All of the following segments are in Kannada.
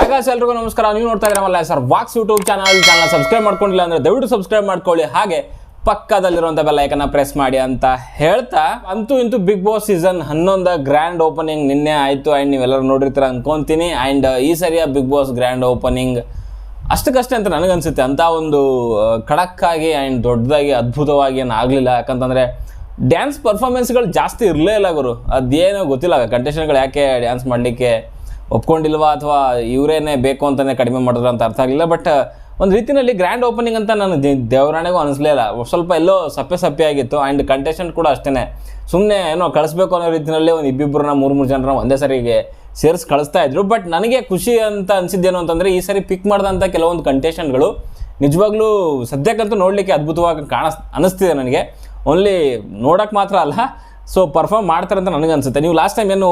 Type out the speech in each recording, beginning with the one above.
ಹಾಗಾದ್ರೆ ಎಲ್ರಿಗೂ ನಮಸ್ಕಾರ. ನೀವು ನೋಡ್ತಾ ಇದ್ರಲ್ಲ sir walks YouTube channel channel subscribe ಮಾಡ್ಕೊಂಡಿಲ್ಲ ಅಂದ್ರೆ ದಯವಿಟ್ಟು ಸಬ್ಸ್ಕ್ರೈಬ್ ಮಾಡ್ಕೊಳ್ಳಿ. ಹಾಗೆ ಪಕ್ಕದಲ್ಲಿರುವಂಥ ಬೆಲ್ ಐಕನ್ನ ಪ್ರೆಸ್ ಮಾಡಿ ಅಂತ ಹೇಳ್ತಾ ಅಂತೂ ಇಂತೂ ಬಿಗ್ ಬಾಸ್ ಸೀಸನ್ ಹನ್ನೊಂದ ಗ್ರ್ಯಾಂಡ್ ಓಪನಿಂಗ್ ನಿನ್ನೆ ಆಯಿತು. ಆ್ಯಂಡ್ ನೀವೆಲ್ಲರೂ ನೋಡಿರ್ತೀರ ಅನ್ಕೊಂತೀನಿ. ಆ್ಯಂಡ್ ಈ ಸರಿಯ ಬಿಗ್ ಬಾಸ್ ಗ್ರ್ಯಾಂಡ್ ಓಪನಿಂಗ್ ಅಷ್ಟಕ್ಕಷ್ಟೇ ಅಂತ ನನಗನ್ಸುತ್ತೆ. ಅಂತ ಒಂದು ಖಡಕ್ಕಾಗಿ ಆ್ಯಂಡ್ ದೊಡ್ಡದಾಗಿ, ಅದ್ಭುತವಾಗಿ ಏನು ಆಗಲಿಲ್ಲ. ಯಾಕಂತಂದರೆ ಡ್ಯಾನ್ಸ್ ಪರ್ಫಾರ್ಮೆನ್ಸ್ಗಳು ಜಾಸ್ತಿ ಇರಲೇ ಇಲ್ಲ ಗುರು. ಅದೇನೋ ಗೊತ್ತಿಲ್ಲ. ಕಂಟೆಸ್ಟೆಂಟ್ಗಳು ಯಾಕೆ ಡ್ಯಾನ್ಸ್ ಮಾಡಲಿಕ್ಕೆ ಒಪ್ಕೊಂಡಿಲ್ವಾ ಅಥವಾ ಇವರೇನೇ ಬೇಕು ಅಂತಲೇ ಕಡಿಮೆ ಮಾಡಿದ್ರು ಅಂತ ಅರ್ಥ ಆಗಲಿಲ್ಲ ಬಟ್ ಒಂದು ರೀತಿಯಲ್ಲಿ ಗ್ರ್ಯಾಂಡ್ ಓಪನಿಂಗ್ ಅಂತ ನಾನು ದೇವರಾಣೆಗೂ ಅನಿಸ್ಲೇ ಇಲ್ಲ ಸ್ವಲ್ಪ ಎಲ್ಲೋ ಸಪ್ಪೆ ಸಪ್ಪೆ ಆಗಿತ್ತು ಆ್ಯಂಡ್ ಕಂಟೆಸ್ಟೆಂಟ್ ಕೂಡ ಅಷ್ಟೇ ಸುಮ್ಮನೆ ಏನೋ ಕಳಿಸ್ಬೇಕು ಅನ್ನೋ ರೀತಿಯಲ್ಲಿ ಒಂದು ಇಬ್ಬಿಬ್ಬರನ್ನ ಮೂರು ಮೂರು ಜನರ ಒಂದೇ ಸರಿಗೆ ಸೇರಿಸಿ ಕಳಿಸ್ತಾ ಇದ್ರು ಬಟ್ ನನಗೆ ಖುಷಿ ಅಂತ ಅನಿಸಿದ್ದೇನು ಅಂತಂದರೆ ಈ ಸರಿ ಪಿಕ್ ಮಾಡಿದಂಥ ಕೆಲವೊಂದು ಕಂಟೆಸ್ಟೆಂಟ್ಗಳು ನಿಜವಾಗ್ಲೂ ಸದ್ಯಕ್ಕಂತೂ ನೋಡಲಿಕ್ಕೆ ಅದ್ಭುತವಾಗಿ ಕಾಣಿಸ್ ಅನ್ನಿಸ್ತಿದೆ ನನಗೆ. ಓನ್ಲಿ ನೋಡೋಕ್ಕೆ ಮಾತ್ರ ಅಲ್ಲ ಸೊ ಪರ್ಫಾರ್ಮ್ ಮಾಡ್ತಾರೆ ಅಂತ ನನಗೆ ಅನ್ಸುತ್ತೆ. ನೀವು ಲಾಸ್ಟ್ ಟೈಮ್ ಏನು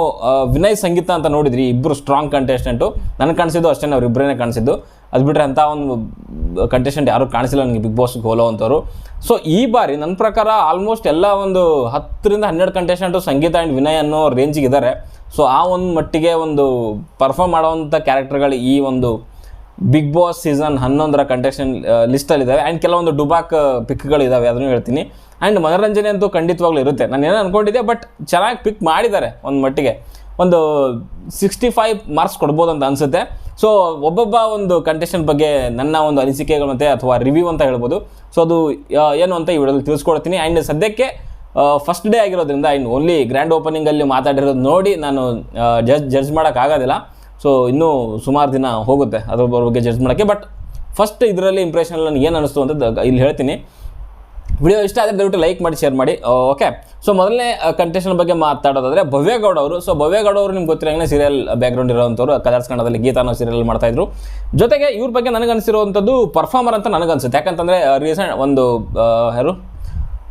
ವಿನಯ್ ಸಂಗೀತ ಅಂತ ನೋಡಿದ್ರಿ ಇಬ್ಬರು ಸ್ಟ್ರಾಂಗ್ ಕಂಟೆಸ್ಟೆಂಟು ನನಗೆ ಕಾಣಿಸಿದ್ದು ಅಷ್ಟೇ ಅವ್ರು ಇಬ್ಬರೇ ಕಾಣಿಸಿದ್ದು. ಅದು ಬಿಟ್ಟರೆ ಅಂತ ಒಂದು ಕಂಟೆಸ್ಟೆಂಟ್ ಯಾರೂ ಕಾಣಿಸಿಲ್ಲ ನನಗೆ ಬಿಗ್ ಬಾಸ್ಗೆ ಹೋಲೋ ಅಂತವರು ಸೊ ಈ ಬಾರಿ ನನ್ನ ಪ್ರಕಾರ ಆಲ್ಮೋಸ್ಟ್ ಎಲ್ಲ ಒಂದು ಹತ್ತರಿಂದ ಹನ್ನೆರಡು ಕಂಟೆಸ್ಟೆಂಟು ಸಂಗೀತ ಆ್ಯಂಡ್ ವಿನಯ್ ಅನ್ನೋ ರೇಂಜಿಗೆ ಇದ್ದಾರೆ ಸೊ ಆ ಒಂದು ಮಟ್ಟಿಗೆ ಒಂದು ಪರ್ಫಾರ್ಮ್ ಮಾಡೋವಂಥ ಕ್ಯಾರೆಕ್ಟರ್ಗಳು ಈ ಒಂದು ಬಿಗ್ ಬಾಸ್ ಸೀಸನ್ ಹನ್ನೊಂದರ ಕಂಟೆಸ್ಟೆಂಟ್ ಲಿಸ್ಟಲ್ಲಿದ್ದಾವೆ ಆ್ಯಂಡ್ ಕೆಲವೊಂದು ಡುಬಾಕ್ ಪಿಕ್ಗಳಿದ್ದಾವೆ ಅದನ್ನು ಹೇಳ್ತೀನಿ. ಆ್ಯಂಡ್ ಮನೋರಂಜನೆ ಅಂತೂ ಖಂಡಿತವಾಗ್ಲೂ ಇರುತ್ತೆ. ನಾನು ಏನೋ ಅಂದ್ಕೊಂಡಿದ್ದೆ ಬಟ್ ಚೆನ್ನಾಗಿ ಪಿಕ್ ಮಾಡಿದ್ದಾರೆ ಒಂದು ಮಟ್ಟಿಗೆ. ಒಂದು ಸಿಕ್ಸ್ಟಿ ಫೈವ್ ಮಾರ್ಕ್ಸ್ ಕೊಡ್ಬೋದು ಅಂತ ಅನಿಸುತ್ತೆ. ಸೊ ಒಬ್ಬೊಬ್ಬ ಒಂದು ಕಂಟೆಸ್ಟೆಂಟ್ ಬಗ್ಗೆ ನನ್ನ ಒಂದು ಅನಿಸಿಕೆಗಳು ಮತ್ತು ಅಥವಾ ರಿವ್ಯೂ ಅಂತ ಹೇಳ್ಬೋದು. ಸೊ ಅದು ಏನು ಅಂತ ಈ ವಿಡಿಯೋದಲ್ಲಿ ತಿಳಿಸ್ಕೊಡ್ತೀನಿ. ಆ್ಯಂಡ್ ಸದ್ಯಕ್ಕೆ ಫಸ್ಟ್ ಡೇ ಆಗಿರೋದ್ರಿಂದ ಆ್ಯಂಡ್ ಓನ್ಲಿ ಗ್ರ್ಯಾಂಡ್ ಓಪನಿಂಗಲ್ಲಿ ಮಾತಾಡಿರೋದು ನೋಡಿ ನಾನು ಜಜ್ ಜಡ್ಜ್ ಮಾಡೋಕ್ಕಾಗೋದಿಲ್ಲ ಸೊ ಇನ್ನೂ ಸುಮಾರು ದಿನ ಹೋಗುತ್ತೆ ಅದ್ರ ಬಗ್ಗೆ ಜಡ್ಜ್ ಮಾಡೋಕ್ಕೆ. ಬಟ್ ಫಸ್ಟ್ ಇದರಲ್ಲಿ ಇಂಪ್ರೆಷನ್ ನನಗೆ ಏನು ಅನಿಸ್ತು ಅಂತ ಇಲ್ಲಿ ಹೇಳ್ತೀನಿ. ವಿಡಿಯೋ ಇಷ್ಟ ಆದರೆ ದಯವಿಟ್ಟು ಲೈಕ್ ಮಾಡಿ ಶೇರ್ ಮಾಡಿ. ಓಕೆ ಸೊ ಮೊದಲನೇ ಕಂಟೆಸ್ಟೆಂಟ್ ಬಗ್ಗೆ ಮಾತಾಡೋದಾದ್ರೆ ಭವ್ಯಗೌಡ ಅವರು. ಸೊ ಭವ್ಯಗೌಡ ಅವರು ನಿಮ್ಗೆ ಗೊತ್ತಿರಂಗೆ ಸೀರಿಯಲ್ ಬ್ಯಾಕ್ಗ್ರೌಂಡ್ ಇರೋವಂಥವ್ರು, ಕಲರ್ಸ್ ಕನ್ನಡದಲ್ಲಿ ಗೀತ ಅನ್ನೋ ಸೀರಿಯಲ್ ಮಾಡ್ತಾ ಇದ್ರು. ಜೊತೆಗೆ ಇವ್ರ ಬಗ್ಗೆ ನನಗನ್ಸಿರುವಂಥದ್ದು ಪರ್ಫಾರ್ಮರ್ ಅಂತ ನನಗನ್ಸುತ್ತೆ. ಯಾಕಂತಂದರೆ ರೀಸೆಂಟ್ ಒಂದು ಯಾರು?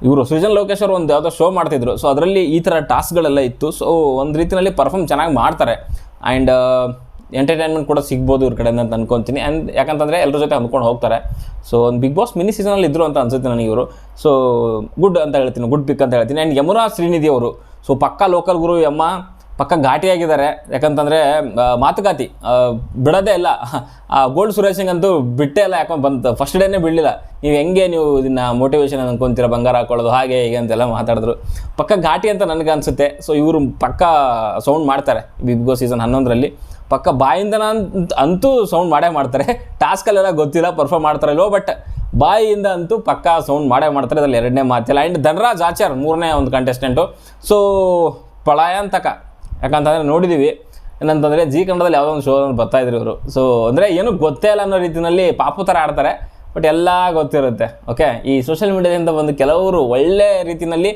ಇವರು ಸೃಜನ್ ಲೋಕೇಶ್ ಅವರು ಒಂದು ಯಾವುದೋ ಶೋ ಮಾಡ್ತಿದ್ರು. ಸೊ ಅದರಲ್ಲಿ ಈ ಥರ ಟಾಸ್ಕ್ಗಳೆಲ್ಲ ಇತ್ತು. ಸೊ ಒಂದು ರೀತಿಯಲ್ಲಿ ಪರ್ಫಾರ್ಮ್ ಚೆನ್ನಾಗಿ ಮಾಡ್ತಾರೆ. ಆ್ಯಂಡ್ ಎಂಟರ್ಟೈನ್ಮೆಂಟ್ ಕೂಡ ಸಿಗ್ಬೋದು ಇವ್ರ ಕಡೆಯಿಂದ ಅಂತ ಅನ್ಕೊತೀನಿ. ಆ್ಯಂಡ್ ಯಾಕಂತಂದರೆ ಎಲ್ಲರ ಜೊತೆ ಅಂದ್ಕೊಂಡು ಹೋಗ್ತಾರೆ. ಸೊ ಒಂದು ಬಿಗ್ ಬಾಸ್ ಮಿನಿ ಸೀಸನಲ್ಲಿ ಇದ್ರು ಅಂತ ಅನ್ಸುತ್ತೆ ನನಗೆ ಇವರು. ಸೊ ಗುಡ್ ಅಂತ ಹೇಳ್ತೀನಿ ಗುಡ್ ಪಿಕ್ ಅಂತ ಹೇಳ್ತೀನಿ. ಆ್ಯಂಡ್ ಯಮುನಾ ಶ್ರೀನಿಧಿ ಅವರು. ಸೊ ಪಕ್ಕ ಲೋಕಲ್ ಗುರು ಯಮ್ಮ, ಪಕ್ಕ ಘಾಟಿಯಾಗಿದ್ದಾರೆ ಯಾಕಂತಂದರೆ ಮಾತುಕಾತಿ ಬಿಡೋದೇ ಇಲ್ಲ. ಆ ಗೋಲ್ಡ್ ಸುರೇಶ್ ಸಿಂಗ್ ಅಂತೂ ಬಿಟ್ಟೇ ಇಲ್ಲ ಯಾಕಂದ್ರೆ ಬಂತು ಫಸ್ಟ್ ಡೇನೇ ಬಿಡಲಿಲ್ಲ. ನೀವು ಹೆಂಗೆ ನೀವು ಇದನ್ನು ಮೋಟಿವೇಶನ್ ಅನ್ಕೊಂತೀರ, ಬಂಗಾರ ಹಾಕೊಳ್ಳೋದು, ಹಾಗೆ ಹೀಗೆ ಅಂತೆಲ್ಲ ಮಾತಾಡಿದ್ರು. ಪಕ್ಕ ಘಾಟಿ ಅಂತ ನನಗೆ ಅನಿಸುತ್ತೆ. ಸೊ ಇವರು ಪಕ್ಕ ಸೌಂಡ್ ಮಾಡ್ತಾರೆ ಬಿಗ್ ಬಾಸ್ ಸೀಸನ್ ಹನ್ನೊಂದರಲ್ಲಿ. ಪಕ್ಕ ಬಾಯಿಂದ ಅಂತೂ ಸೌಂಡ್ ಮಾಡೇ ಮಾಡ್ತಾರೆ. ಟಾಸ್ಕಲ್ಲೆಲ್ಲ ಗೊತ್ತಿಲ್ಲ ಪರ್ಫಾರ್ಮ್ ಮಾಡ್ತಾರಲ್ವೋ ಬಟ್ ಬಾಯಿಯಿಂದ ಅಂತೂ ಪಕ್ಕಾ ಸೌಂಡ್ ಮಾಡೇ ಮಾಡ್ತಾರೆ ಅದರಲ್ಲಿ ಎರಡನೇ ಮಾತಿಲ್ಲ. ಆ್ಯಂಡ್ ಧನರಾಜ್ ಆಚಾರ್, ಮೂರನೇ ಒಂದು ಕಂಟೆಸ್ಟೆಂಟು ಸೊ ಪಳಾಯಂತಕ. ಯಾಕಂತಂದರೆ ನೋಡಿದ್ದೀವಿ ಏನಂತಂದರೆ ಜೀ ಕನ್ನಡದಲ್ಲಿ ಯಾವುದೋ ಒಂದು ಶೋ ಬರ್ತಾ ಇದ್ರು ಇವರು. ಸೊ ಅಂದರೆ ಏನೂ ಗೊತ್ತೇ ಇಲ್ಲ ಅನ್ನೋ ರೀತಿಯಲ್ಲಿ ಪಾಪು ಥರ ಆಡ್ತಾರೆ. ಬಟ್ ಎಲ್ಲ ಗೊತ್ತಿರುತ್ತೆ ಓಕೆ ಈ ಸೋಷಿಯಲ್ ಮೀಡಿಯಾದಿಂದ ಬಂದು ಕೆಲವರು ಒಳ್ಳೆ ರೀತಿಯಲ್ಲಿ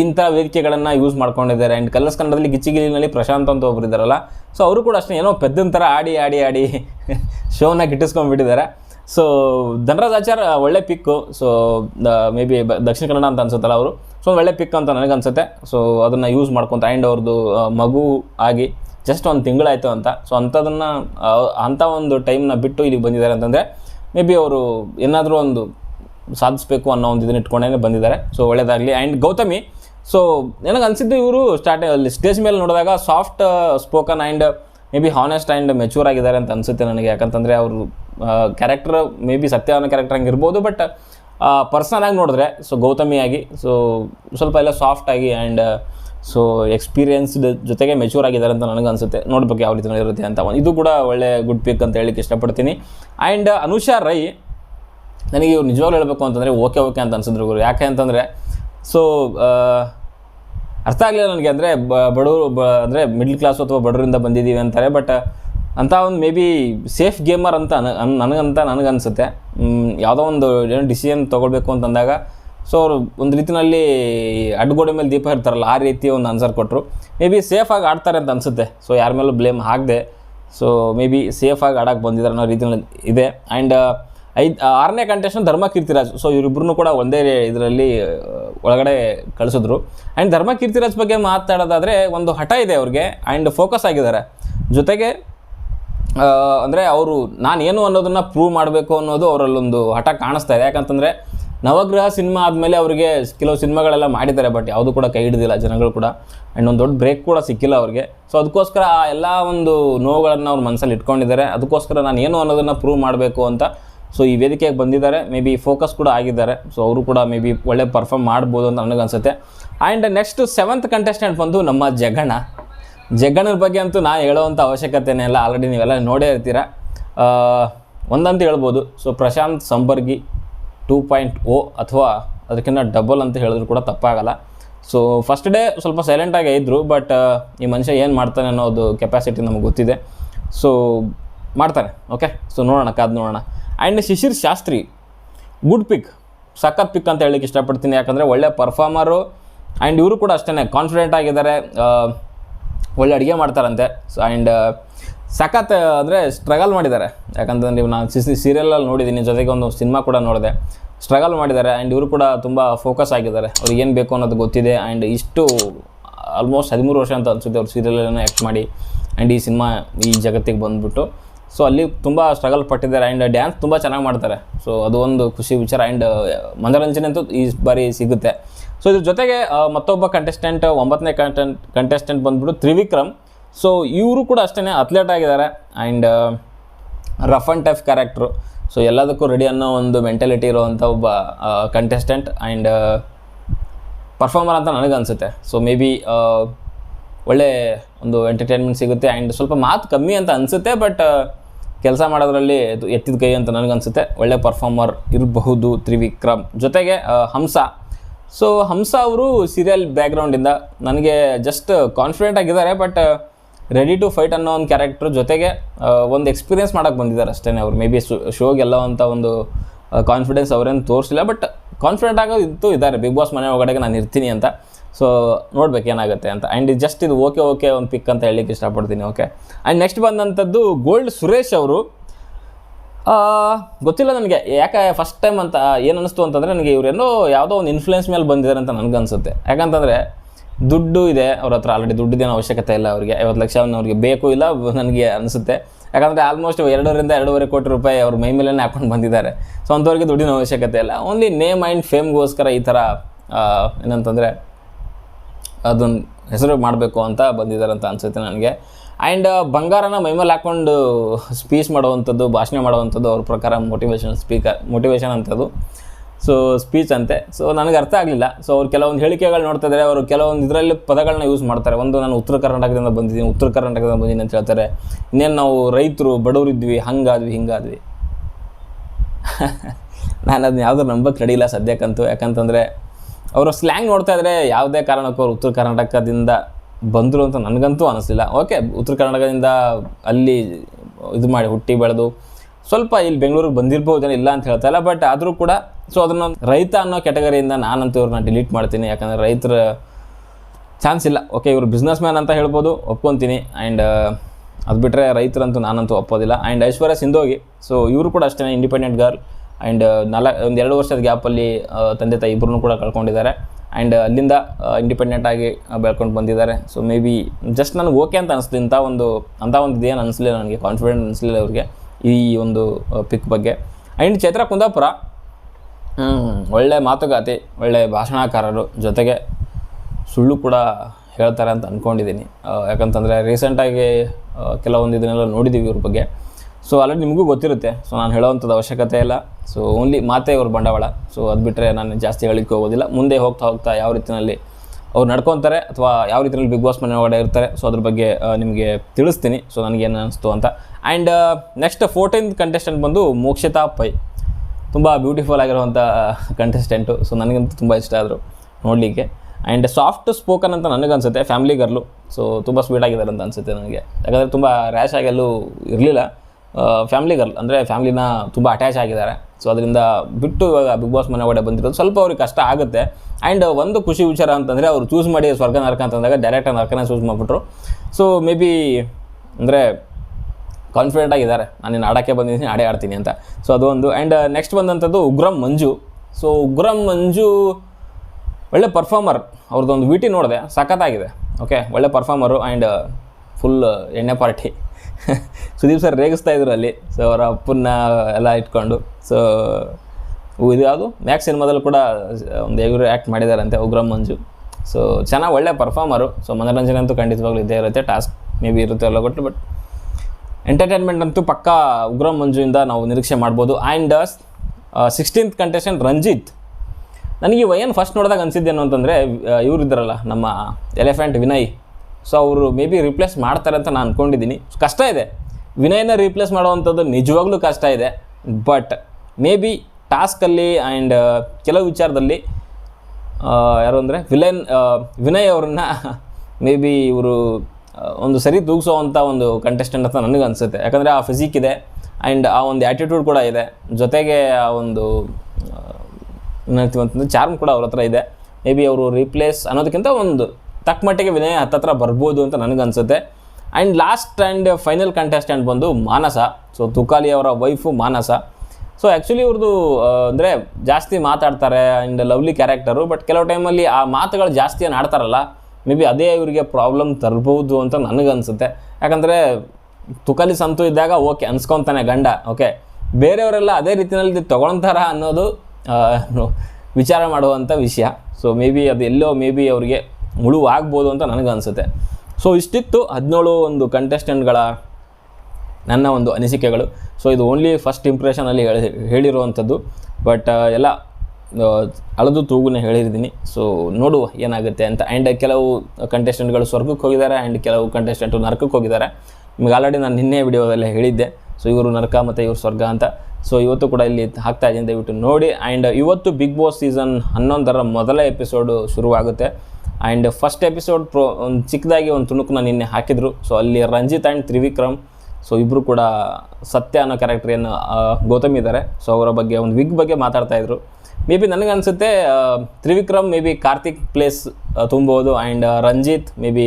ಇಂಥ ವೇದಿಕೆಗಳನ್ನು ಯೂಸ್ ಮಾಡ್ಕೊಂಡಿದ್ದಾರೆ. ಆ್ಯಂಡ್ ಕಲರ್ಸ್ ಕನ್ನಡದಲ್ಲಿ ಗಿಚ್ಚಿಗಿಲಿನಲ್ಲಿ ಪ್ರಶಾಂತ್ ಅಂತ ಒಬ್ರು ಇದ್ದಾರಲ್ಲ. ಸೊ ಅವರು ಕೂಡ ಅಷ್ಟೇ ಏನೋ ಪೆದ್ದಿನ ಥರ ಆಡಿ ಆಡಿ ಆಡಿ ಶೋನ ಗಿಟ್ಟಿಸ್ಕೊಂಡ್ಬಿಟ್ಟಿದ್ದಾರೆ. ಸೊ ಧನರಾಜ್ ಆಚಾರ್ ಒಳ್ಳೆ pick so may be, Dakshina Kannada ಅಂತ ಅನ್ಸುತ್ತಲ್ಲ ಅವರು. ಸೊ ಒಳ್ಳೆ ಪಿಕ್ ಅಂತ ನನಗೆ ಅನ್ಸುತ್ತೆ. ಸೊ ಅದನ್ನು ಯೂಸ್ ಮಾಡ್ಕೊತ ಆ್ಯಂಡ್ ಅವ್ರದ್ದು ಮಗು ಆಗಿ ಜಸ್ಟ್ ಒಂದು ತಿಂಗಳಾಯಿತು ಅಂತ. ಸೊ ಅಂಥದನ್ನು ಅಂಥ ಒಂದು ಟೈಮ್ನ ಬಿಟ್ಟು ಇಲ್ಲಿಗೆ ಬಂದಿದ್ದಾರೆ ಅಂತಂದರೆ ಮೇ ಬಿ ಅವರು ಏನಾದರೂ ಒಂದು ಸಾಧಿಸಬೇಕು ಅನ್ನೋ ಒಂದು ಇದನ್ನ ಇಟ್ಕೊಂಡೇ ಬಂದಿದ್ದಾರೆ. ಸೊ ಒಳ್ಳೆಯದಾಗಲಿ ಆ್ಯಂಡ್ ಗೌತಮಿ ಸೊ ನನಗೆ ಅನಿಸಿದ್ದು ಇವರು ಸ್ಟಾರ್ಟ್ ಅಲ್ಲಿ ಸ್ಟೇಜ್ ಮೇಲೆ ನೋಡಿದಾಗ soft spoken and may be honest and mature ಆಗಿದ್ದಾರೆ ಅಂತ ಅನಿಸುತ್ತೆ ನನಗೆ. ಯಾಕಂತಂದರೆ ಅವರು ಕ್ಯಾರೆಕ್ಟರ್ ಮೇ ಬಿ ಸತ್ಯ ಅನ್ನೋ ಕ್ಯಾರೆಕ್ಟರ್ ಬಟ್ ಪರ್ಸನಲ್ ಆಗಿ ನೋಡಿದ್ರೆ ಸೊ ಗೌತಮಿಯಾಗಿ ಸೊ ಸ್ವಲ್ಪ ಎಲ್ಲ ಸಾಫ್ಟ್ ಆಗಿ ಆ್ಯಂಡ್ ಸೊ ಎಕ್ಸ್ಪೀರಿಯನ್ಸ್ಡ್ ಜೊತೆಗೆ ಮೆಚೂರ್ ಆಗಿದ್ದಾರೆ ಅಂತ ನನಗೆ ಅನಿಸುತ್ತೆ. ನೋಡ್ಬೇಕು ಯಾವ ರೀತಿ ಇರುತ್ತೆ ಅಂತ. ಇದು ಕೂಡ ಒಳ್ಳೆ ಗುಡ್ ಪಿಕ್ ಅಂತ ಹೇಳಿಕ್ಕೆ ಇಷ್ಟಪಡ್ತೀನಿ. ಆ್ಯಂಡ್ ಅನುಷಾ ರೈ, ನನಗೆ ಇವ್ರು ನಿಜವಾಗ್ಲೂ ಹೇಳಬೇಕು ಅಂತಂದರೆ ಓಕೆ ಓಕೆ ಅಂತ ಅನ್ಸಿದ್ರು ಇವರು. ಯಾಕೆ ಅಂತಂದರೆ ಸೊ ಅರ್ಥ ಆಗಲಿಲ್ಲ ನನಗೆ. ಅಂದರೆ ಬಡವರು ಬ, ಅಂದರೆ ಮಿಡ್ಲ್ ಕ್ಲಾಸ್ ಅಥವಾ ಬಡವರಿಂದ ಬಂದಿದ್ದೀವಿ ಅಂತಾರೆ ಬಟ್ ಅಂಥ ಒಂದು ಮೇ ಬಿ ಸೇಫ್ ಗೇಮರ್ ಅಂತ ಅನ ನನಗಂತ ನನಗನ್ಸುತ್ತೆ ಯಾವುದೋ ಒಂದು ಏನೋ ಡಿಸಿಷನ್ ತೊಗೊಳ್ಬೇಕು ಅಂತಂದಾಗ ಸೊ ಅವರು ಒಂದು ರೀತಿಯಲ್ಲಿ ಅಡ್ಗೋಡೆ ಮೇಲೆ ದೀಪ ಇರ್ತಾರಲ್ಲ ಆ ರೀತಿ ಒಂದು ಆನ್ಸರ್ ಕೊಟ್ಟರು ಮೇ ಬಿ ಸೇಫಾಗಿ ಆಡ್ತಾರೆ ಅಂತ ಅನಿಸುತ್ತೆ. ಸೊ ಯಾರ ಮೇಲೂ ಬ್ಲೇಮ್ ಆಗದೆ ಸೊ ಮೇ ಬಿ ಸೇಫಾಗಿ ಆಡೋಕ್ಕೆ ಬಂದಿದ್ದಾರೆ ಅನ್ನೋ ರೀತಿಯಲ್ಲಿ ಇದೆ. ಆ್ಯಂಡ್ ಐದು ಆರನೇ ಕಂಟೆಸ್ಟೆಂಟ್ ಧರ್ಮ ಕೀರ್ತಿರಾಜ್ ಸೊ ಇವರಿಬ್ಬರನ್ನು ಕೂಡ ಒಂದೇ ಇದರಲ್ಲಿ ಒಳಗಡೆ ಕಳಿಸಿದ್ರು. ಆ್ಯಂಡ್ ಧರ್ಮ ಕೀರ್ತಿರಾಜ್ ಬಗ್ಗೆ ಮಾತಾಡೋದಾದರೆ ಒಂದು ಹಠ ಇದೆ ಅವ್ರಿಗೆ ಆ್ಯಂಡ್ ಫೋಕಸ್ ಆಗಿದ್ದಾರೆ. ಜೊತೆಗೆ ಅಂದರೆ ಅವರು ನಾನು ಏನು ಅನ್ನೋದನ್ನು ಪ್ರೂವ್ ಮಾಡಬೇಕು ಅನ್ನೋದು ಅವರಲ್ಲೊಂದು ಹಠ ಕಾಣಿಸ್ತಾ ಇದೆ. ಯಾಕಂತಂದರೆ, ನವಗ್ರಹ ಸಿನಿಮಾ ಆದಮೇಲೆ ಅವರಿಗೆ ಕೆಲವು ಸಿನಿಮಾಗಳೆಲ್ಲ ಮಾಡಿದ್ದಾರೆ ಬಟ್ ಯಾವುದು ಕೂಡ ಕೈ ಹಿಡಿದಿಲ್ಲ ಜನಗಳು ಕೂಡ. ಆ್ಯಂಡ್ ಒಂದು ದೊಡ್ಡ ಬ್ರೇಕ್ ಕೂಡ ಸಿಕ್ಕಿಲ್ಲ ಅವ್ರಿಗೆ. ಸೊ ಅದಕ್ಕೋಸ್ಕರ ಆ ಎಲ್ಲ ಒಂದು ನೋವುಗಳನ್ನು ಅವ್ರ ಮನಸ್ಸಲ್ಲಿ ಇಟ್ಕೊಂಡಿದ್ದಾರೆ. ಅದಕ್ಕೋಸ್ಕರ ನಾನು ಏನು ಅನ್ನೋದನ್ನು ಪ್ರೂವ್ ಮಾಡಬೇಕು ಅಂತ ಸೊ ಈ ವೇದಿಕೆಗೆ ಬಂದಿದ್ದಾರೆ. ಮೇ ಬಿ ಫೋಕಸ್ ಕೂಡ ಆಗಿದ್ದಾರೆ. ಸೊ ಅವರು ಕೂಡ ಮೇ ಬಿ ಒಳ್ಳೆ ಪರ್ಫಾರ್ಮ್ ಮಾಡ್ಬೋದು ಅಂತ ನನಗನ್ಸುತ್ತೆ. ಆ್ಯಂಡ್ ನೆಕ್ಸ್ಟ್ ಸೆವೆಂತ್ ಕಂಟೆಸ್ಟೆಂಟ್ ಬಂದು ನಮ್ಮ ಜಗಣ. ಜಗಣ್ಣರ ಬಗ್ಗೆ ಅಂತೂ ನಾ ಹೇಳೋವಂಥ ಅವಶ್ಯಕತೆನೇ ಇಲ್ಲ. ಆಲ್ರೆಡಿ ನೀವೆಲ್ಲ ನೋಡೇ ಇರ್ತೀರ. ಒಂದಂತ ಹೇಳ್ಬೋದು. So Prashanth Sambargi two point O ಅಥವಾ ಅದಕ್ಕಿಂತ ಡಬಲ್ ಅಂತ ಹೇಳಿದ್ರು ಕೂಡ ತಪ್ಪಾಗಲ್ಲ. ಸೊ ಫಸ್ಟ್ ಡೇ ಸ್ವಲ್ಪ ಸೈಲೆಂಟಾಗೇ ಇದ್ದರು ಬಟ್ ಈ ಮನುಷ್ಯ ಏನು ಮಾಡ್ತಾನೆ ಅನ್ನೋದು ಕೆಪಾಸಿಟಿ ನಮಗೆ ಗೊತ್ತಿದೆ. ಸೊ ಮಾಡ್ತಾನೆ. ಓಕೆ ಸೊ ನೋಡೋಣ, ಕಾದು ನೋಡೋಣ. And Shishir Shastri good pick ಸಖತ್ ಪಿಕ್ ಅಂತ ಹೇಳಲಿಕ್ಕೆ ಇಷ್ಟಪಡ್ತೀನಿ. ಯಾಕಂದರೆ ಒಳ್ಳೆ ಪರ್ಫಾರ್ಮರು ಆ್ಯಂಡ್ ಇವರು ಕೂಡ ಅಷ್ಟೇ ಕಾನ್ಫಿಡೆಂಟ್ ಆಗಿದ್ದಾರೆ. ಒಳ್ಳೆ ಅಡುಗೆ ಮಾಡ್ತಾರಂತೆ. ಸೊ ಆ್ಯಂಡ್ ಸಖತ್, ಅಂದರೆ ಸ್ಟ್ರಗಲ್ ಮಾಡಿದ್ದಾರೆ. ಯಾಕಂತಂದ್ರೆ ನೀವು ನಾನು ಸಿ ಸೀರಿಯಲಲ್ಲಿ ನೋಡಿದ್ದೀನಿ, ಜೊತೆಗೆ ಒಂದು ಸಿನಿಮಾ ಕೂಡ ನೋಡಿದೆ. ಸ್ಟ್ರಗಲ್ ಮಾಡಿದ್ದಾರೆ ಆ್ಯಂಡ್ ಇವರು ಕೂಡ ತುಂಬ ಫೋಕಸ್ ಆಗಿದ್ದಾರೆ. ಅವ್ರಿಗೆ ಏನು ಬೇಕು ಅನ್ನೋದು ಗೊತ್ತಿದೆ. ಆ್ಯಂಡ್ ಇಷ್ಟು ಆಲ್ಮೋಸ್ಟ್ ಹದಿಮೂರು ವರ್ಷ ಅಂತ ಅನಿಸುತ್ತೆ ಅವ್ರು ಸೀರಿಯಲನ್ನು ಆ್ಯಕ್ಟ್ ಮಾಡಿ. ಆ್ಯಂಡ್ ಈ ಸಿನಿಮಾ ಈ ಜಗತ್ತಿಗೆ ಬಂದುಬಿಟ್ಟು. ಸೊ ಅಲ್ಲಿ ತುಂಬ ಸ್ಟ್ರಗಲ್ ಪಟ್ಟಿದ್ದಾರೆ ಆ್ಯಂಡ್ ಡ್ಯಾನ್ಸ್ ತುಂಬ ಚೆನ್ನಾಗಿ ಮಾಡ್ತಾರೆ. ಸೊ ಅದು ಒಂದು ಖುಷಿ ವಿಚಾರ ಆ್ಯಂಡ್ ಮನೋರಂಜನೆ ಅಂತೂ ಈ ಬಾರಿ ಸಿಗುತ್ತೆ. ಸೊ ಇದ್ರ ಜೊತೆಗೆ ಮತ್ತೊಬ್ಬ ಕಂಟೆಸ್ಟೆಂಟ್ ಒಂಬತ್ತನೇ ಕಂಟೆಂಟ್ ಕಂಟೆಸ್ಟೆಂಟ್ ಬಂದ್ಬಿಟ್ಟು ತ್ರಿವಿಕ್ರಮ್. ಸೊ ಇವರು ಕೂಡ ಅಷ್ಟೇ ಅಥ್ಲೆಟ್ ಆಗಿದ್ದಾರೆ and rough and tough character so ಎಲ್ಲದಕ್ಕೂ ರೆಡಿ ಅನ್ನೋ ಒಂದು ಮೆಂಟಾಲಿಟಿ ಇರುವಂಥ ಒಬ್ಬ ಕಂಟೆಸ್ಟೆಂಟ್ ಆ್ಯಂಡ್ ಪರ್ಫಾರ್ಮರ್ ಅಂತ ನನಗೆ ಅನಿಸುತ್ತೆ. ಸೊ ಮೇ ಬಿ ಒಳ್ಳೆ ಒಂದು ಎಂಟರ್ಟೈನ್ಮೆಂಟ್ ಸಿಗುತ್ತೆ ಆ್ಯಂಡ್ ಸ್ವಲ್ಪ ಮಾತು ಕಮ್ಮಿ ಅಂತ ಅನಿಸುತ್ತೆ ಬಟ್ ಕೆಲಸ ಮಾಡೋದ್ರಲ್ಲಿ ಎತ್ತಿದ ಕೈ ಅಂತ ನನಗನ್ಸುತ್ತೆ. ಒಳ್ಳೆ ಪರ್ಫಾರ್ಮರ್ ಇರಬಹುದು ತ್ರಿವಿಕ್ರಮ್. ಜೊತೆಗೆ ಹಂಸ. ಸೊ ಹಂಸ ಅವರು ಸೀರಿಯಲ್ ಬ್ಯಾಕ್ಗ್ರೌಂಡಿಂದ ನನಗೆ ಜಸ್ಟ್ ಕಾನ್ಫಿಡೆಂಟ್ ಆಗಿದ್ದಾರೆ ಬಟ್ ರೆಡಿ ಟು ಫೈಟ್ ಅನ್ನೋ ಒಂದು ಕ್ಯಾರೆಕ್ಟ್ರ್ ಜೊತೆಗೆ ಒಂದು ಎಕ್ಸ್ಪೀರಿಯನ್ಸ್ ಮಾಡೋಕ್ಕೆ ಬಂದಿದ್ದಾರೆ ಅಷ್ಟೇ ಅವರು. ಮೇ ಬಿ ಶೋಗೆಲ್ಲ ಅಂತ ಒಂದು ಕಾನ್ಫಿಡೆನ್ಸ್ ಅವರೇನು ತೋರಿಸಿಲ್ಲ ಬಟ್ ಕಾನ್ಫಿಡೆಂಟ್ ಆಗೋದು ಇತ್ತು ಇದ್ದಾರೆ. ಬಿಗ್ ಬಾಸ್ ಮನೆ ಒಳಗಡೆಗೆ ನಾನು ಇರ್ತೀನಿ ಅಂತ. ಸೊ ನೋಡ್ಬೇಕು ಏನಾಗುತ್ತೆ ಅಂತ. ಆ್ಯಂಡ್ ಜಸ್ಟ್ ಇದು ಓಕೆ ಓಕೆ ಒಂದು ಪಿಕ್ ಅಂತ ಹೇಳಲಿಕ್ಕೆ ಇಷ್ಟಪಡ್ತೀನಿ ಓಕೆ ಆ್ಯಂಡ್ ನೆಕ್ಸ್ಟ್ ಬಂದಂಥದ್ದು ಗೋಲ್ಡ್ ಸುರೇಶ್ ಅವರು. ಗೊತ್ತಿಲ್ಲ ನನಗೆ, ಯಾಕೆ ಫಸ್ಟ್ ಟೈಮ್ ಅಂತ ಏನು ಅನ್ನಿಸ್ತು ಅಂತಂದರೆ ನನಗೆ ಇವರೇನೋ ಯಾವುದೋ ಒಂದು ಇನ್ಫ್ಲುಯೆನ್ಸ್ ಮೇಲೆ ಬಂದಿದ್ದಾರೆ ಅಂತ ನನಗೆ ಅನಿಸುತ್ತೆ. ಯಾಕಂತಂದರೆ ದುಡ್ಡು ಇದೆ, ಅವ್ರ ಹತ್ರ ಆಲ್ರೆಡಿ ದುಡ್ಡಿದೇನೋ ಅವಶ್ಯಕತೆ ಇಲ್ಲ ಅವರಿಗೆ. ಐವತ್ತು ಲಕ್ಷ ಅವ್ರಿಗೆ ಬೇಕು ಇಲ್ಲ, ನನಗೆ ಅನಿಸುತ್ತೆ. ಯಾಕಂದರೆ ಆಲ್ಮೋಸ್ಟ್ ಎರಡೂವರಿಂದ ಎರಡೂವರೆ ಕೋಟಿ ರೂಪಾಯಿ ಅವ್ರ ಮೈ ಮೇಲೆ ಹಾಕೊಂಡು ಬಂದಿದ್ದಾರೆ. ಸೊ ಅಂಥವ್ರಿಗೆ ದುಡ್ಡಿನ ಅವಶ್ಯಕತೆ ಇಲ್ಲ. ಓನ್ಲಿ ನೇಮ್ ಆ್ಯಂಡ್ ಫೇಮ್ಗೋಸ್ಕರ ಈ ಥರ ಏನಂತಂದರೆ ಅದನ್ನು ಹೆಸರು ಮಾಡಬೇಕು ಅಂತ ಬಂದಿದ್ದಾರೆ ಅಂತ ಅನಿಸುತ್ತೆ ನನಗೆ. ಆ್ಯಂಡ್ ಬಂಗಾರನ ಮೈಮೇಲೆ ಹಾಕ್ಕೊಂಡು ಸ್ಪೀಚ್ ಮಾಡುವಂಥದ್ದು, ಭಾಷಣ ಮಾಡುವಂಥದ್ದು ಅವ್ರ ಪ್ರಕಾರ ಮೋಟಿವೇಶನ್ ಸ್ಪೀಕರ್ ಮೋಟಿವೇಶನ್ ಅಂಥದ್ದು. ಸೊ ಸ್ಪೀಚ್ ಅಂತೆ. ಸೊ ನನಗೆ ಅರ್ಥ ಆಗಲಿಲ್ಲ. ಸೊ ಅವ್ರು ಕೆಲವೊಂದು ಹೇಳಿಕೆಗಳು ನೋಡ್ತಾ ಇದ್ದಾರೆ. ಅವರು ಕೆಲವೊಂದು ಇದರಲ್ಲಿ ಪದಗಳನ್ನ ಯೂಸ್ ಮಾಡ್ತಾರೆ. ಒಂದು ನಾನು ಉತ್ತರ ಕರ್ನಾಟಕದಿಂದ ಬಂದಿದ್ದೀನಿ, ಉತ್ತರ ಕರ್ನಾಟಕದಿಂದ ಬಂದಿದ್ದೀನಿ ಅಂತ ಹೇಳ್ತಾರೆ. ಇನ್ನೇನು ನಾವು ರೈತರು ಬಡವರಿದ್ವಿ ಹಂಗಾದ್ವಿ, ಹಿಂಗಾದ್ವಿ. ನಾನು ಅದನ್ನ ಯಾವುದೂ ನಂಬಕ್ಕೆ ನಡೀಲ್ಲ ಸದ್ಯಕ್ಕಂತೂ. ಯಾಕಂತಂದರೆ ಅವರ ಸ್ಲ್ಯಾಂಗ್ ನೋಡ್ತಾ ಇದ್ರೆ ಯಾವುದೇ ಕಾರಣಕ್ಕೂ ಅವ್ರು ಉತ್ತರ ಕರ್ನಾಟಕದಿಂದ ಬಂದರು ಅಂತ ನನಗಂತೂ ಅನಿಸ್ಲಿಲ್ಲ. ಓಕೆ ಉತ್ತರ ಕರ್ನಾಟಕದಿಂದ ಅಲ್ಲಿ ಇದು ಮಾಡಿ ಹುಟ್ಟಿ ಬೆಳೆದು ಸ್ವಲ್ಪ ಇಲ್ಲಿ ಬೆಂಗಳೂರಿಗೆ ಬಂದಿರ್ಬೋದೇನೋ ಇಲ್ಲ ಅಂತ ಹೇಳ್ತಾ ಇಲ್ಲ ಬಟ್ ಆದರೂ ಕೂಡ ಸೊ ಅದನ್ನು ರೈತ ಅನ್ನೋ ಕ್ಯಾಟಗರಿಯಿಂದ ನಾನಂತೂ ಇವ್ರನ್ನ ಡಿಲೀಟ್ ಮಾಡ್ತೀನಿ. ಯಾಕಂದರೆ ರೈತರ ಚಾನ್ಸ್ ಇಲ್ಲ. ಓಕೆ ಇವರು ಬಿಸ್ನೆಸ್ ಮ್ಯಾನ್ ಅಂತ ಹೇಳ್ಬೋದು, ಒಪ್ಕೊತೀನಿ. ಆ್ಯಂಡ್ ಅದು ಬಿಟ್ಟರೆ ರೈತರಂತೂ ನಾನಂತೂ ಒಪ್ಪೋದಿಲ್ಲ. ಆ್ಯಂಡ್ ಐಶ್ವರ್ಯ ಸಿಂಧೋಗಿ ಸೊ ಇವರು ಕೂಡ ಅಷ್ಟೇ ಇಂಡಿಪೆಂಡೆಂಟ್ ಗರ್ಲ್ ಆ್ಯಂಡ್ ನಾಲ್ಕು ಒಂದು ಎರಡು ವರ್ಷದ ಗ್ಯಾಪಲ್ಲಿ ತಂದೆ ತಾಯಿ ಇಬ್ಬರೂ ಕೂಡ ಕಳ್ಕೊಂಡಿದ್ದಾರೆ. ಆ್ಯಂಡ್ ಅಲ್ಲಿಂದ ಇಂಡಿಪೆಂಡೆಂಟ್ ಆಗಿ ಬೆಳ್ಕೊಂಡು ಬಂದಿದ್ದಾರೆ. ಸೊ ಮೇ ಬಿ ಜಸ್ಟ್ ನನಗೆ ಓಕೆ ಅಂತ ಅನಿಸ್ತು ಇಂಥ ಒಂದು, ಅಂಥ ಒಂದು ಇದೇನು ಅನಿಸ್ಲಿಲ್ಲ ನನಗೆ ಕಾನ್ಫಿಡೆಂಟ್ ಅನಿಸ್ಲಿಲ್ಲ ಅವ್ರಿಗೆ ಈ ಒಂದು ಪಿಕ್ ಬಗ್ಗೆ. ಆ್ಯಂಡ್ ಚೈತ್ರ ಕುಂದಾಪುರ ಒಳ್ಳೆ ಮಾತುಗಾತಿ, ಒಳ್ಳೆ ಭಾಷಣಕಾರರು ಜೊತೆಗೆ ಸುಳ್ಳು ಕೂಡ ಹೇಳ್ತಾರೆ ಅಂತ ಅಂದ್ಕೊಂಡಿದ್ದೀನಿ ಯಾಕಂತಂದರೆ ರೀಸೆಂಟಾಗಿ ಕೆಲವೊಂದು ಇದನ್ನೆಲ್ಲ ನೋಡಿದ್ದೀವಿ ಇವ್ರ ಬಗ್ಗೆ. ಸೊ ಆಲ್ರೆಡಿ ನಿಮಗೂ ಗೊತ್ತಿರುತ್ತೆ. ಸೊ ನಾನು ಹೇಳೋವಂಥದ್ದು ಅವಶ್ಯಕತೆ ಇಲ್ಲ. ಸೊ ಓನ್ಲಿ ಮಾತೇ ಇವ್ರ ಬಂಡವಾಳ. ಸೊ ಅದು ಬಿಟ್ಟರೆ ನಾನು ಜಾಸ್ತಿ ಹೇಳಿಕ್ಕೆ ಹೋಗೋದಿಲ್ಲ. ಮುಂದೆ ಹೋಗ್ತಾ ಹೋಗ್ತಾ ಯಾವ ರೀತಿಯಲ್ಲಿ ಅವ್ರು ನಡ್ಕೊತಾರೆ ಅಥವಾ ಯಾವ ರೀತಿಯಲ್ಲಿ ಬಿಗ್ ಬಾಸ್ ಮನೆ ಒಳಗಡೆ ಇರ್ತಾರೆ. ಸೊ ಅದ್ರ ಬಗ್ಗೆ ನಿಮಗೆ ತಿಳಿಸ್ತೀನಿ. ಸೊ ನನಗೇನು ಅನಿಸ್ತು ಅಂತ. ಆ್ಯಂಡ್ ನೆಕ್ಸ್ಟ್ ಫೋರ್ಟೀನ್ತ್ ಕಂಟೆಸ್ಟೆಂಟ್ ಬಂದು ಮೋಕ್ಷಿತಾ ಪೈ. ತುಂಬ ಬ್ಯೂಟಿಫುಲ್ ಆಗಿರುವಂಥ ಕಂಟೆಸ್ಟೆಂಟು ಸೊ ನನಗಂತೂ ತುಂಬ ಇಷ್ಟ ಆದರು ನೋಡಲಿಕ್ಕೆ. ಆ್ಯಂಡ್ ಸಾಫ್ಟ್ ಸ್ಪೋಕನ್ ಅಂತ ನನಗನ್ಸುತ್ತೆ ಫ್ಯಾಮಿಲಿ ಗರ್ಲು ಸೊ ತುಂಬ ಸ್ವೀಟ್ ಆಗಿದ್ದಾರೆ ಅಂತ ಅನಿಸುತ್ತೆ ನನಗೆ. ಯಾಕಂದರೆ ತುಂಬ ರ್ಯಾಶ್ ಆಗಿ ಎಲ್ಲೂ ಇರಲಿಲ್ಲ. ಫ್ಯಾಮಿಲಿ ಗರ್ಲ್ ಅಂದರೆ ಫ್ಯಾಮ್ಲಿನ ತುಂಬ ಅಟ್ಯಾಚ್ ಆಗಿದ್ದಾರೆ. ಸೊ ಅದರಿಂದ ಬಿಟ್ಟು ಇವಾಗ ಬಿಗ್ ಬಾಸ್ ಮನೆ ಒಡೆ ಬಂದಿರೋದು ಸ್ವಲ್ಪ ಅವ್ರಿಗೆ ಕಷ್ಟ ಆಗುತ್ತೆ. ಆ್ಯಂಡ್ ಒಂದು ಖುಷಿ ವಿಚಾರ ಅಂತಂದರೆ ಅವ್ರು ಚೂಸ್ ಮಾಡಿ ಸ್ವರ್ಗ ನರಕ ಅಂತಂದಾಗ ಡೈರೆಕ್ಟಾಗಿ ನರಕನೇ ಚೂಸ್ ಮಾಡಿಬಿಟ್ರು. ಸೊ ಮೇ ಬಿ ಅಂದರೆ ಕಾನ್ಫಿಡೆಂಟ್ ಆಗಿದ್ದಾರೆ. ನಾನು ಇನ್ನು ಆಡೋಕ್ಕೆ ಬಂದಿದ್ದೀನಿ, ಆಡೇ ಆಡ್ತೀನಿ ಅಂತ. ಸೊ ಅದು ಒಂದು. ಆ್ಯಂಡ್ ನೆಕ್ಸ್ಟ್ ಬಂದಂಥದ್ದು ಉಗ್ರಂ ಮಂಜು. ಸೊ ಉಗ್ರಂ ಮಂಜು ಒಳ್ಳೆ ಪರ್ಫಾರ್ಮರ್ ಅವ್ರದ್ದೊಂದು ವಿಟಿ ನೋಡಿದೆ. ಸಖತ್ತಾಗಿದೆ. ಓಕೆ ಒಳ್ಳೆ ಪರ್ಫಾರ್ಮರು ಆ್ಯಂಡ್ ಫುಲ್ ಎಣ್ಣೆ ಪಾರ್ಟಿ ಸುದೀಪ್ ಸರ್ ರೇಗಿಸ್ತಾ ಇದ್ರು ಅಲ್ಲಿ. ಸೊ ಅವರ ಅಪ್ಪನ್ನ ಎಲ್ಲ ಇಟ್ಕೊಂಡು. ಸೊ ಇದು ಯಾವುದು? ಮ್ಯಾಕ್ಸ್ ಸಿನಿಮಾದಲ್ಲಿ ಕೂಡ, ಒಂದು ಹೇಗೂ ಆ್ಯಕ್ಟ್ ಮಾಡಿದಾರಂತೆ, ಉಗ್ರಂ ಮಂಜು. ಸೊ ಚೆನ್ನಾಗಿ ಒಳ್ಳೆ ಪರ್ಫಾಮರು ಸೊ ಮನೋರಂಜನೆ ಅಂತೂ ಖಂಡಿತವಾಗ್ಲೂ ಇದ್ದೇ ಇರುತ್ತೆ. ಟಾಸ್ಕ್ ಮೇ ಬಿ ಇರುತ್ತೆ ಎಲ್ಲ ಗೊತ್ತು ಬಟ್ ಎಂಟರ್ಟೈನ್ಮೆಂಟ್ ಅಂತೂ ಪಕ್ಕ ಉಗ್ರಂ ಮಂಜುವಿಂದ ನಾವು ನಿರೀಕ್ಷೆ ಮಾಡ್ಬೋದು. And sixteenth contestant Ranjith. ನನಗೆ ಏನು ಫಸ್ಟ್ ನೋಡಿದಾಗ ಅನಿಸಿದ್ದೇನು ಅಂತಂದರೆ ಇವ್ರು ಇದ್ದಾರಲ್ಲ ನಮ್ಮ ಎಲೆಫೆಂಟ್ ವಿನಯ್. ಸೊ ಅವರು ಮೇ ಬಿ ರಿಪ್ಲೇಸ್ ಮಾಡ್ತಾರೆ ಅಂತ ನಾನು ಅಂದ್ಕೊಂಡಿದ್ದೀನಿ ಕಷ್ಟ ಇದೆ. ವಿನಯನ ರಿಪ್ಲೇಸ್ ಮಾಡುವಂಥದ್ದು ನಿಜವಾಗ್ಲೂ ಕಷ್ಟ ಇದೆ. ಬಟ್ ಮೇ ಬಿ ಟಾಸ್ಕಲ್ಲಿ ಆ್ಯಂಡ್ ಕೆಲವು ವಿಚಾರದಲ್ಲಿ ಆ, ಯಾರು ಅಂದರೆ ವಿಲನ್ ವಿನಯ್ ಅವ್ರನ್ನ ಮೇ ಬಿ ಇವರು ಒಂದು ಸರಿ ತೂಗಿಸೋವಂಥ ಒಂದು ಕಂಟೆಸ್ಟೆಂಟ್ ಅಂತ ನನಗೆ ಅನಿಸುತ್ತೆ. ಯಾಕಂದರೆ ಆ ಫಿಸಿಕ್ ಇದೆ ಆ್ಯಂಡ್ ಆ ಒಂದು ಆ್ಯಟಿಟ್ಯೂಡ್ ಕೂಡ ಇದೆ. ಜೊತೆಗೆ ಆ ಒಂದು ಆ, ಏನಂತೀವಿ ಚಾರ್ಮ್ ಕೂಡ ಅವ್ರ ಹತ್ರ ಇದೆ. ಮೇ ಬಿ ಅವರು ರೀಪ್ಲೇಸ್ ಅನ್ನೋದಕ್ಕಿಂತ ಒಂದು ತಕ್ಕ ಮಟ್ಟಿಗೆ ವಿನಯ ಹತ್ತತ್ರ ಬರ್ಬೋದು ಅಂತ ನನಗನ್ಸುತ್ತೆ. And last and final contestant ಬಂದು ಮಾನಸ. ಸೊ ತುಕಾಲಿ ಅವರ ವೈಫು ಮಾನಸ. ಸೊ ಆ್ಯಕ್ಚುಲಿ ಇವ್ರದ್ದು ಅಂದರೆ ಜಾಸ್ತಿ ಮಾತಾಡ್ತಾರೆ ಆ್ಯಂಡ್ ಲವ್ಲಿ ಕ್ಯಾರೆಕ್ಟರು ಬಟ್ ಕೆಲವು ಟೈಮಲ್ಲಿ ಆ ಮಾತುಗಳು ಜಾಸ್ತಿ ಏನು ಆಡ್ತಾರಲ್ಲ ಮೇ ಬಿ ಅದೇ ಇವರಿಗೆ ಪ್ರಾಬ್ಲಮ್ ತರ್ಬೋದು ಅಂತ ನನಗನ್ಸುತ್ತೆ. ಯಾಕಂದರೆ ತುಕಾಲಿ ಸಂತು ಇದ್ದಾಗ ಓಕೆ ಅನ್ಸ್ಕೊತಾನೆ ಗಂಡ, ಓಕೆ. ಬೇರೆಯವರೆಲ್ಲ ಅದೇ ರೀತಿಯಲ್ಲಿ ತೊಗೊಳ್ತಾರ ಅನ್ನೋದು ವಿಚಾರ ಮಾಡುವಂಥ ವಿಷಯ. ಸೊ ಮೇ ಬಿ ಅದು ಎಲ್ಲೋ ಮೇ ಬಿ ಅವರಿಗೆ ಮುಳುವು ಆಗ್ಬೋದು ಅಂತ ನನಗನ್ಸುತ್ತೆ. ಸೊ ಇಷ್ಟಿತ್ತು ಹದಿನೇಳು ಒಂದು ಕಂಟೆಸ್ಟೆಂಟ್ಗಳ ನನ್ನ ಒಂದು ಅನಿಸಿಕೆಗಳು. ಸೊ ಇದು ಓನ್ಲಿ ಫಸ್ಟ್ ಇಂಪ್ರೆಷನಲ್ಲಿ ಹೇಳಿ, ಹೇಳಿರುವಂಥದ್ದು. ಬಟ್ ಎಲ್ಲ ಅಳದು ತೂಗುನೇ ಹೇಳಿದ್ದೀನಿ ಸೊ ನೋಡುವ ಏನಾಗುತ್ತೆ ಅಂತ. ಆ್ಯಂಡ್ ಕೆಲವು ಕಂಟೆಸ್ಟೆಂಟ್ಗಳು ಸ್ವರ್ಗಕ್ಕೆ ಹೋಗಿದ್ದಾರೆ ಆ್ಯಂಡ್ ಕೆಲವು ಕಂಟೆಸ್ಟೆಂಟು ನರಕಕ್ಕೆ ಹೋಗಿದ್ದಾರೆ. ನಿಮ್ಗೆ ಆಲ್ರೆಡಿ ನಾನು ನಿನ್ನೆ ವಿಡಿಯೋದಲ್ಲೇ ಹೇಳಿದ್ದೆ. ಸೊ ಇವರು ನರಕ ಮತ್ತು ಇವರು ಸ್ವರ್ಗ ಅಂತ. ಸೊ ಇವತ್ತು ಕೂಡ ಇಲ್ಲಿ ಹಾಕ್ತಾ ಇದ್ದೀನಿ. ದಯವಿಟ್ಟು ನೋಡಿ. ಆ್ಯಂಡ್ ಇವತ್ತು ಬಿಗ್ ಬಾಸ್ ಸೀಸನ್ ಹನ್ನೊಂದರ ಮೊದಲ ಎಪಿಸೋಡು ಶುರುವಾಗುತ್ತೆ. ಆ್ಯಂಡ್ ಫಸ್ಟ್ ಎಪಿಸೋಡ್ ಪ್ರೊ ಒಂದು ಚಿಕ್ಕದಾಗಿ ಒಂದು ತುಣುಕನ್ನ ನಿನ್ನೆ ಹಾಕಿದರು. ಸೊ ಅಲ್ಲಿ ರಂಜಿತ್ ಆ್ಯಂಡ್ ತ್ರಿವಿಕ್ರಮ್ ಸೊ ಇಬ್ಬರು ಕೂಡ ಸತ್ಯ ಅನ್ನೋ ಕ್ಯಾರೆಕ್ಟರ್ ಏನು ಗೌತಮ್ ಇದ್ದಾರೆ ಸೊ ಅವರ ಬಗ್ಗೆ, ಒಂದು ವಿಗ್ ಬಗ್ಗೆ ಮಾತಾಡ್ತಾ ಇದ್ರು. ಮೇ ಬಿ ನನಗನ್ಸುತ್ತೆ Trivikram may be Karthik place ತುಂಬೋದು and Ranjith may be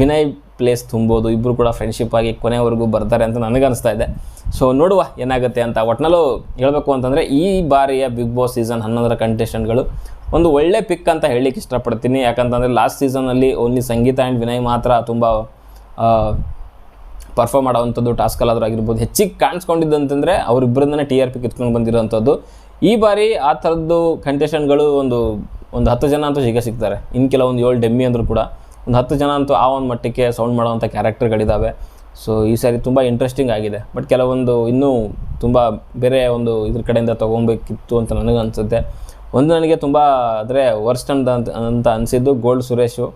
Vinay place ತುಂಬೋದು. ಇಬ್ಬರು ಕೂಡ ಫ್ರೆಂಡ್ಶಿಪ್ ಆಗಿ ಕೊನೆವರೆಗೂ ಬರ್ತಾರೆ ಅಂತ ನನಗನ್ನಿಸ್ತಾ ಇದೆ. ಸೊ ನೋಡುವ ಏನಾಗುತ್ತೆ ಅಂತ. ಒಟ್ನಲ್ಲೂ ಹೇಳಬೇಕು ಅಂತಂದರೆ ಈ ಬಾರಿಯ ಬಿಗ್ ಬಾಸ್ ಸೀಸನ್ ಹನ್ನೊಂದರ ಕಂಟೆಸ್ಟೆಂಟ್ಗಳು ಒಂದು ಒಳ್ಳೆ ಪಿಕ್ ಅಂತ ಹೇಳಲಿಕ್ಕೆ ಇಷ್ಟಪಡ್ತೀನಿ. ಯಾಕಂತಂದರೆ ಲಾಸ್ಟ್ ಸೀಸನಲ್ಲಿ ಓನ್ಲಿ ಸಂಗೀತ ಆ್ಯಂಡ್ ವಿನಯ್ ಮಾತ್ರ ತುಂಬ ಪರ್ಫಾರ್ಮ್ ಮಾಡೋವಂಥದ್ದು ಟಾಸ್ಕಲ್ಲಾದರೂ ಆಗಿರ್ಬೋದು. ಹೆಚ್ಚಿಗೆ ಕಾಣಿಸ್ಕೊಂಡಿದ್ದಂತಂದರೆ ಅವರಿಬ್ಬರಿಂದನೇ ಟಿ ಆರ್ ಪಿ ಕಿತ್ಕೊಂಡು ಬಂದಿರೋವಂಥದ್ದು ಈ ಬಾರಿ ಆ ಥರದ್ದು ಕಂಟೆಸ್ಟೆಂಟ್ಗಳು ಒಂದು ಒಂದು ಹತ್ತು ಜನ ಅಂತೂ ಈಗ ಸಿಗ್ತಾರೆ. ಇನ್ನು ಕೆಲವೊಂದು ಏಳು ಡೆಮ್ಮಿ ಅಂದರೂ ಕೂಡ ಒಂದು ಹತ್ತು ಜನ ಅಂತೂ ಆ ಒಂದು ಮಟ್ಟಕ್ಕೆ ಸೌಂಡ್ ಮಾಡೋವಂಥ ಕ್ಯಾರೆಕ್ಟರ್ಗಳಿದ್ದಾವೆ ಸೊ ಈ ಸಾರಿ ತುಂಬ ಇಂಟ್ರೆಸ್ಟಿಂಗ್ ಆಗಿದೆ. ಬಟ್ ಕೆಲವೊಂದು ಇನ್ನೂ ತುಂಬ ಬೇರೆ ಒಂದು ಇದ್ರ ಕಡೆಯಿಂದ ತೊಗೊಬೇಕಿತ್ತು ಅಂತ ನನಗೆ ಅನಿಸುತ್ತೆ ಒಂದು ನನಗೆ ತುಂಬ ಅಂದರೆ ವರ್ಸ್ಟ್ ಅಂತ ಅಂತ- ಅನಿಸಿದ್ದು ಗೋಲ್ಡ್ ಸುರೇಶು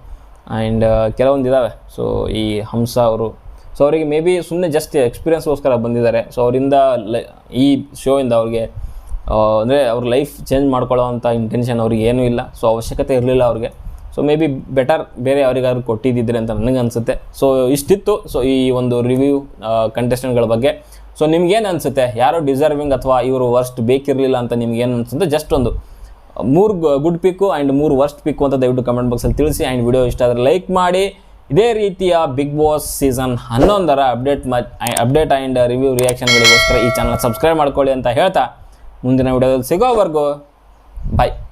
ಆ್ಯಂಡ್ ಕೆಲವೊಂದು ಇದ್ದಾವೆ ಸೊ ಈ ಹಂಸ ಅವರು. ಸೊ ಅವರಿಗೆ ಮೇ ಬಿ ಸುಮ್ಮನೆ ಜಸ್ಟ್ ಎಕ್ಸ್ಪೀರಿಯನ್ಸ್ಗೋಸ್ಕರ ಬಂದಿದ್ದಾರೆ. ಸೊ ಅವರಿಂದ ಲೈ, ಈ ಶೋಯಿಂದ ಅವ್ರಿಗೆ ಅಂದರೆ ಅವ್ರ ಲೈಫ್ ಚೇಂಜ್ ಮಾಡ್ಕೊಳ್ಳೋವಂಥ ಇಂಟೆನ್ಷನ್ ಅವ್ರಿಗೆ ಏನೂ ಇಲ್ಲ. ಸೊ ಅವಶ್ಯಕತೆ ಇರಲಿಲ್ಲ ಅವ್ರಿಗೆ. ಸೊ ಮೇ ಬಿ ಬೆಟರ್ ಬೇರೆ ಅವರಿಗಾದ್ರು ಕೊಟ್ಟಿದ್ದಿದ್ರೆ ಅಂತ ನನಗೆ ಅನಿಸುತ್ತೆ. ಸೊ ಇಷ್ಟಿತ್ತು. ಸೊ ಈ ಒಂದು ರಿವ್ಯೂ ಕಂಟೆಸ್ಟೆಂಟ್ಗಳ ಬಗ್ಗೆ. ಸೊ ನಿಮ್ಗೇನು ಅನಿಸುತ್ತೆ? ಯಾರೋ ಡಿಸರ್ವಿಂಗ್ ಅಥವಾ ಇವರು ವರ್ಸ್ಟ್ ಬೇಕಿರಲಿಲ್ಲ ಅಂತ ನಿಮ್ಗೇನು ಅನಿಸುತ್ತೆ? ಜಸ್ಟ್ ಒಂದು. ಮೂರು ಗುಡ್ ಪಿಕ್ಕು ಆ್ಯಂಡ್ ಮೂರು ವರ್ಸ್ಟ್ ಪಿಕ್ಕು ಅಂತ ದಯವಿಟ್ಟು ಕಮೆಂಟ್ ಬಾಕ್ಸಲ್ಲಿ ತಿಳಿಸಿ ಆ್ಯಂಡ್ ವಿಡಿಯೋ ಇಷ್ಟ ಆದರೆ ಲೈಕ್ ಮಾಡಿ. ಇದೇ ರೀತಿಯ ಬಿಗ್ ಬಾಸ್ ಸೀಸನ್ ಹನ್ನೊಂದರ ಅಪ್ಡೇಟ್ ಮ ಅಪ್ಡೇಟ್ ಆ್ಯಂಡ್ ರಿವ್ಯೂ ರಿಯಾಕ್ಷನ್ಗಳಿಗೋಸ್ಕರ ಈ ಚಾನಲ್ ಸಬ್ಸ್ಕ್ರೈಬ್ ಮಾಡ್ಕೊಳ್ಳಿ ಅಂತ ಹೇಳ್ತಾ ಮುಂದಿನ ವಿಡಿಯೋದಲ್ಲಿ ಸಿಗೋವರೆಗೂ ಬಾಯ್